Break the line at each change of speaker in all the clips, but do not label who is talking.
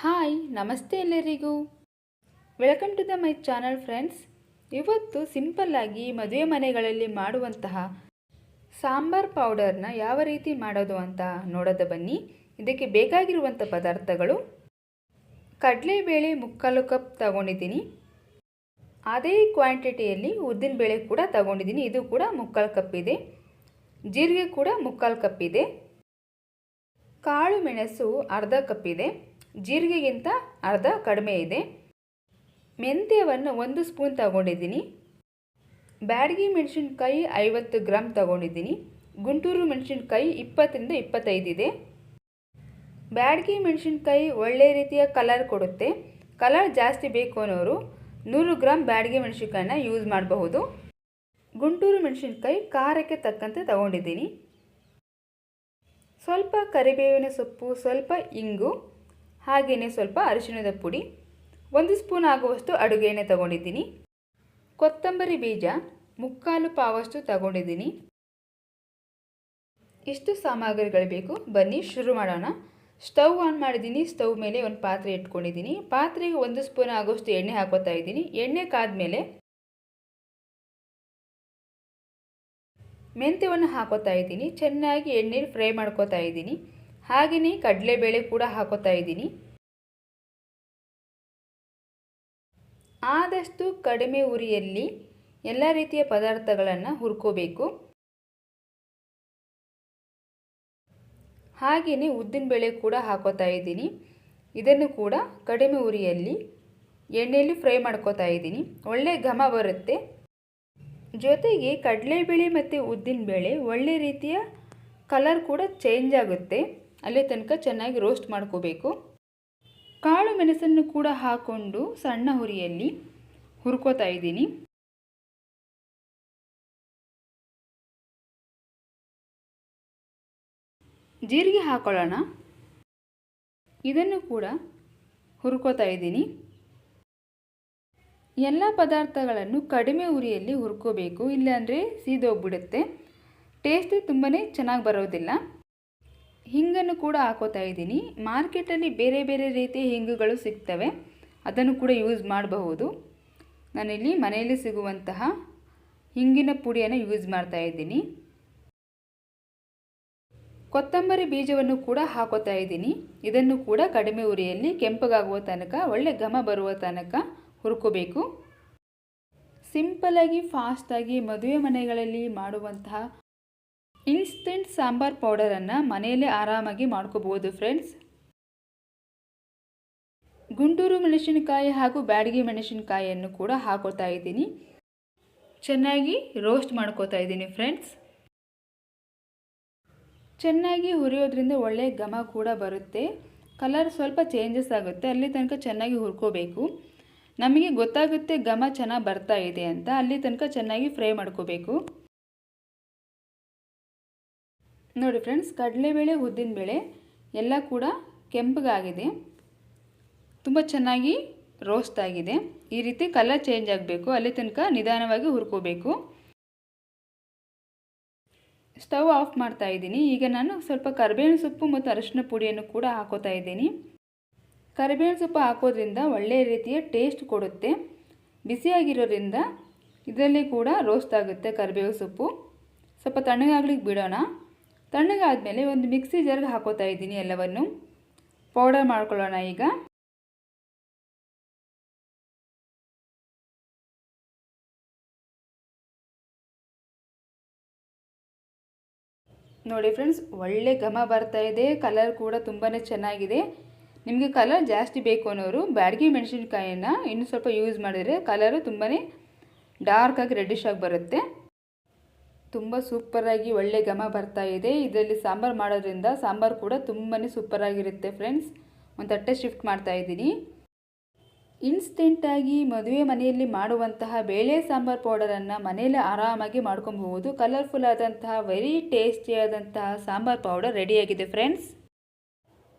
Hi, ನಮಸ್ತೆ ಎಲ್ಲರಿಗೂ. Welcome to the my channel friends ಇವತ್ತು ಸಿಂಪಲ್ಲಾಗಿ ಮದುವೆ ಮನೆಗಳಲ್ಲಿ ಮಾಡುವಂತಹ ಸಾಂಬಾರ್ ಪೌಡರ್ನ ಯಾವ ರೀತಿ ಮಾಡೋದು ಅಂತ ನೋಡೋದ ಬನ್ನಿ. ಇದಕ್ಕೆ ಬೇಕಾಗಿರುವಂಥ ಪದಾರ್ಥಗಳು ಕಡಲೆಬೇಳೆ ಮುಕ್ಕಾಲು ಕಪ್ ತಗೊಂಡಿದ್ದೀನಿ. ಅದೇ ಕ್ವಾಂಟಿಟಿಯಲ್ಲಿ ಉದ್ದಿನಬೇಳೆ ಕೂಡ ತಗೊಂಡಿದ್ದೀನಿ. ಇದು ಕೂಡ ಮುಕ್ಕಾಲು ಕಪ್ ಇದೆ. ಜೀರಿಗೆ ಕೂಡ ಮುಕ್ಕಾಲು ಕಪ್ ಇದೆ. ಕಾಳು ಮೆಣಸು ಅರ್ಧ ಕಪ್ ಇದೆ. ಜೀರಿಗೆಗಿಂತ ಅರ್ಧ ಕಡಿಮೆ ಇದೆ. ಮೆಂತ್ಯವನ್ನು ಒಂದು ಸ್ಪೂನ್ ತಗೊಂಡಿದ್ದೀನಿ. ಬ್ಯಾಡಗಿ ಮೆಣಸಿನ್ಕಾಯಿ ಐವತ್ತು ಗ್ರಾಮ್ ತಗೊಂಡಿದ್ದೀನಿ. ಗುಂಟೂರು ಮೆಣಸಿನ್ಕಾಯಿ ಇಪ್ಪತ್ತರಿಂದ ಇಪ್ಪತ್ತೈದು ಇದೆ. ಬ್ಯಾಡಗಿ ಮೆಣಸಿನ್ಕಾಯಿ ಒಳ್ಳೆ ರೀತಿಯ ಕಲರ್ ಕೊಡುತ್ತೆ. ಕಲರ್ ಜಾಸ್ತಿ ಬೇಕು ಅನ್ನೋರು ನೂರು ಗ್ರಾಮ್ ಬ್ಯಾಡಗಿ ಮೆಣಸಿನ್ಕಾಯಿನ ಯೂಸ್ ಮಾಡಬಹುದು. ಗುಂಟೂರು ಮೆಣಸಿನ್ಕಾಯಿ ಖಾರಕ್ಕೆ ತಕ್ಕಂತೆ ತಗೊಂಡಿದ್ದೀನಿ. ಸ್ವಲ್ಪ ಕರಿಬೇವಿನ ಸೊಪ್ಪು, ಸ್ವಲ್ಪ ಇಂಗು ಹಾಗೆಯೇ ಸ್ವಲ್ಪ ಅರಿಶಿಣದ ಪುಡಿ, ಒಂದು ಸ್ಪೂನ್ ಆಗುವಷ್ಟು ಅಡುಗೆ ಎಣ್ಣೆ ತಗೊಂಡಿದ್ದೀನಿ. ಕೊತ್ತಂಬರಿ ಬೀಜ ಮುಕ್ಕಾಲು ಪಾವಷ್ಟು ತಗೊಂಡಿದ್ದೀನಿ. ಇಷ್ಟು ಸಾಮಗ್ರಿಗಳು ಬೇಕು. ಬನ್ನಿ, ಶುರು ಮಾಡೋಣ. ಸ್ಟವ್ ಆನ್ ಮಾಡಿದ್ದೀನಿ. ಸ್ಟವ್ ಮೇಲೆ ಒಂದು ಪಾತ್ರೆ ಇಟ್ಕೊಂಡಿದ್ದೀನಿ. ಪಾತ್ರೆಗೆ ಒಂದು ಸ್ಪೂನ್ ಆಗೋಷ್ಟು ಎಣ್ಣೆ ಹಾಕೋತಾ ಇದ್ದೀನಿ. ಎಣ್ಣೆ ಕಾದ್ಮೇಲೆ ಮೆಂತ್ಯವನ್ನು ಹಾಕೋತಾ ಇದ್ದೀನಿ. ಚೆನ್ನಾಗಿ ಎಣ್ಣೆಲಿ ಫ್ರೈ ಮಾಡ್ಕೋತಾ ಇದ್ದೀನಿ. ಹಾಗೆಯೇ ಕಡಲೆಬೇಳೆ ಕೂಡ ಹಾಕೋತಾ ಇದ್ದೀನಿ. ಆದಷ್ಟು ಕಡಿಮೆ ಉರಿಯಲ್ಲಿ ಎಲ್ಲ ರೀತಿಯ ಪದಾರ್ಥಗಳನ್ನು ಹುರ್ಕೋಬೇಕು. ಹಾಗೆಯೇ ಉದ್ದಿನಬೇಳೆ ಕೂಡ ಹಾಕೋತಾ ಇದ್ದೀನಿ. ಇದನ್ನು ಕೂಡ ಕಡಿಮೆ ಉರಿಯಲ್ಲಿ ಎಣ್ಣೆಯಲ್ಲಿ ಫ್ರೈ ಮಾಡ್ಕೋತಾ ಇದ್ದೀನಿ. ಒಳ್ಳೆ ಘಮ ಬರುತ್ತೆ. ಜೊತೆಗೆ ಕಡಲೆಬೇಳೆ ಮತ್ತು ಉದ್ದಿನಬೇಳೆ ಒಳ್ಳೆ ರೀತಿಯ ಕಲರ್ ಕೂಡ ಚೇಂಜ್ ಆಗುತ್ತೆ. ಅಲ್ಲಿ ತನಕ ಚೆನ್ನಾಗಿ ರೋಸ್ಟ್ ಮಾಡ್ಕೋಬೇಕು. ಕಾಳು ಮೆಣಸನ್ನು ಕೂಡ ಹಾಕ್ಕೊಂಡು ಸಣ್ಣ ಹುರಿಯಲ್ಲಿ ಹುರ್ಕೋತಾ ಇದ್ದೀನಿ. ಜೀರಿಗೆ ಹಾಕೊಳ್ಳೋಣ. ಇದನ್ನು ಕೂಡ ಹುರ್ಕೋತಾ ಇದ್ದೀನಿ. ಎಲ್ಲ ಪದಾರ್ಥಗಳನ್ನು ಕಡಿಮೆ ಉರಿಯಲ್ಲಿ ಹುರ್ಕೋಬೇಕು, ಇಲ್ಲಾಂದರೆ ಸೀದೋಗ್ಬಿಡುತ್ತೆ. ಟೇಸ್ಟ್ ತುಂಬಾ ಚೆನ್ನಾಗಿ ಬರೋದಿಲ್ಲ. ಹಿಂಗನ್ನು ಕೂಡ ಹಾಕೋತಾ ಇದ್ದೀನಿ. ಮಾರ್ಕೆಟಲ್ಲಿ ಬೇರೆ ಬೇರೆ ರೀತಿಯ ಹಿಂಗುಗಳು ಸಿಗ್ತವೆ. ಅದನ್ನು ಕೂಡ ಯೂಸ್ ಮಾಡಬಹುದು. ನಾನಿಲ್ಲಿ ಮನೆಯಲ್ಲಿ ಸಿಗುವಂತಹ ಹಿಂಗಿನ ಪುಡಿಯನ್ನು ಯೂಸ್ ಮಾಡ್ತಾ ಇದ್ದೀನಿ. ಕೊತ್ತಂಬರಿ ಬೀಜವನ್ನು ಕೂಡ ಹಾಕೋತಾ ಇದ್ದೀನಿ. ಇದನ್ನು ಕೂಡ ಕಡಿಮೆ ಉರಿಯಲ್ಲಿ ಕೆಂಪಗಾಗುವ ತನಕ, ಒಳ್ಳೆ ಘಮ ಬರುವ ತನಕ ಹುರ್ಕೋಬೇಕು. ಸಿಂಪಲಾಗಿ ಫಾಸ್ಟಾಗಿ ಮದುವೆ ಮನೆಗಳಲ್ಲಿ ಮಾಡುವಂತಹ ಇನ್ಸ್ಟೆಂಟ್ ಸಾಂಬಾರ್ ಪೌಡರನ್ನು ಮನೆಯಲ್ಲೇ ಆರಾಮಾಗಿ ಮಾಡ್ಕೋಬೋದು ಫ್ರೆಂಡ್ಸ್ ಗುಂಡೂರು ಮೆಣಸಿನಕಾಯಿ ಹಾಗೂ ಬ್ಯಾಡಗಿ ಮೆಣಸಿನಕಾಯಿಯನ್ನು ಕೂಡ ಹಾಕೋತಾ ಇದ್ದೀನಿ. ಚೆನ್ನಾಗಿ ರೋಸ್ಟ್ ಮಾಡ್ಕೋತಾ ಇದ್ದೀನಿ ಫ್ರೆಂಡ್ಸ್ ಚೆನ್ನಾಗಿ ಹುರಿಯೋದ್ರಿಂದ ಒಳ್ಳೆಯ ಘಮ ಕೂಡ ಬರುತ್ತೆ. ಕಲರ್ ಸ್ವಲ್ಪ ಚೇಂಜಸ್ ಆಗುತ್ತೆ. ಅಲ್ಲಿ ತನಕ ಚೆನ್ನಾಗಿ ಹುರ್ಕೋಬೇಕು. ನಮಗೆ ಗೊತ್ತಾಗುತ್ತೆ ಘಮ ಚೆನ್ನಾಗಿ ಬರ್ತಾ ಇದೆ ಅಂತ. ಅಲ್ಲಿ ತನಕ ಚೆನ್ನಾಗಿ ಫ್ರೈ ಮಾಡ್ಕೋಬೇಕು. ನೋಡಿ ಫ್ರೆಂಡ್ಸ್ ಕಡಲೆಬೇಳೆ ಉದ್ದಿನಬೇಳೆ ಎಲ್ಲ ಕೂಡ ಕೆಂಪಗಾಗಿದೆ. ತುಂಬ ಚೆನ್ನಾಗಿ ರೋಸ್ಟ್ ಆಗಿದೆ. ಈ ರೀತಿ ಕಲರ್ ಚೇಂಜ್ ಆಗಬೇಕು. ಅಲ್ಲಿ ತನಕ ನಿಧಾನವಾಗಿ ಹುರ್ಕೋಬೇಕು. ಸ್ಟವ್ ಆಫ್ ಮಾಡ್ತಾ ಇದ್ದೀನಿ. ಈಗ ನಾನು ಸ್ವಲ್ಪ ಕರಿಬೇವಿನ ಸೊಪ್ಪು ಮತ್ತು ಅರಶಿನ ಪುಡಿಯನ್ನು ಕೂಡ ಹಾಕೋತಾ ಇದ್ದೀನಿ. ಕರಿಬೇವಿನ ಸೊಪ್ಪು ಹಾಕೋದ್ರಿಂದ ಒಳ್ಳೆಯ ರೀತಿಯ ಟೇಸ್ಟ್ ಕೊಡುತ್ತೆ. ಬಿಸಿಯಾಗಿರೋದ್ರಿಂದ ಇದರಲ್ಲಿ ಕೂಡ ರೋಸ್ಟ್ ಆಗುತ್ತೆ ಕರಿಬೇವು ಸೊಪ್ಪು. ಸ್ವಲ್ಪ ತಣ್ಣಗಾಗ್ಲಿಕ್ಕೆ ಬಿಡೋಣ. ತಣ್ಣಗಾದಮೇಲೆ ಒಂದು ಮಿಕ್ಸಿ ಜಾರ್ಗೆ ಹಾಕೋತಾ ಇದ್ದೀನಿ ಎಲ್ಲವನ್ನು. ಪೌಡರ್ ಮಾಡ್ಕೊಳ್ಳೋಣ ಈಗ. ನೋಡಿ ಫ್ರೆಂಡ್ಸ್, ಒಳ್ಳೆ ಘಮ ಬರ್ತಾ ಇದೆ. ಕಲರ್ ಕೂಡ ತುಂಬಾ ಚೆನ್ನಾಗಿದೆ. ನಿಮಗೆ ಕಲರ್ ಜಾಸ್ತಿ ಬೇಕು ಅನ್ನೋರು ಬ್ಯಾಡಗಿ ಮೆಣಸಿನ್ಕಾಯಿನ ಇನ್ನೂ ಸ್ವಲ್ಪ ಯೂಸ್ ಮಾಡಿದರೆ ಕಲರು ತುಂಬಾ ಡಾರ್ಕಾಗಿ ರೆಡ್ಡಿಶ್ ಆಗಿ ಬರುತ್ತೆ. ತುಂಬ ಸೂಪರಾಗಿ ಒಳ್ಳೆ ಘಮ ಬರ್ತಾ ಇದೆ. ಇದರಲ್ಲಿ ಸಾಂಬಾರು ಮಾಡೋದ್ರಿಂದ ಸಾಂಬಾರು ಕೂಡ ತುಂಬಾ ಸೂಪರಾಗಿರುತ್ತೆ ಫ್ರೆಂಡ್ಸ್. ಒಂದು ತಟ್ಟೆ ಶಿಫ್ಟ್ ಮಾಡ್ತಾ ಇದ್ದೀನಿ. ಇನ್ಸ್ಟೆಂಟಾಗಿ ಮದುವೆ ಮನೆಯಲ್ಲಿ ಮಾಡುವಂತಹ ಬೇಳೆ ಸಾಂಬಾರು ಪೌಡರನ್ನು ಮನೆಯಲ್ಲೇ ಆರಾಮಾಗಿ ಮಾಡ್ಕೊಬಹುದು. ಕಲರ್ಫುಲ್ ಆದಂತಹ ವೆರಿ ಟೇಸ್ಟಿಯಾದಂತಹ ಸಾಂಬಾರು ಪೌಡರ್ ರೆಡಿಯಾಗಿದೆ ಫ್ರೆಂಡ್ಸ್.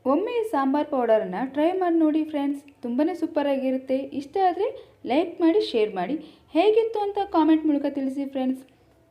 ಒಮ್ಮೆ ಸಾಂಬಾರು ಪೌಡರನ್ನು ಟ್ರೈ ಮಾಡಿ ನೋಡಿ ಫ್ರೆಂಡ್ಸ್ ತುಂಬಾ ಸೂಪರಾಗಿರುತ್ತೆ. ಇಷ್ಟ ಆದರೆ ಲೈಕ್ ಮಾಡಿ ಶೇರ್ ಮಾಡಿ. ಹೇಗಿತ್ತು ಅಂತ ಕಾಮೆಂಟ್ ಮೂಲಕ ತಿಳಿಸಿ friends.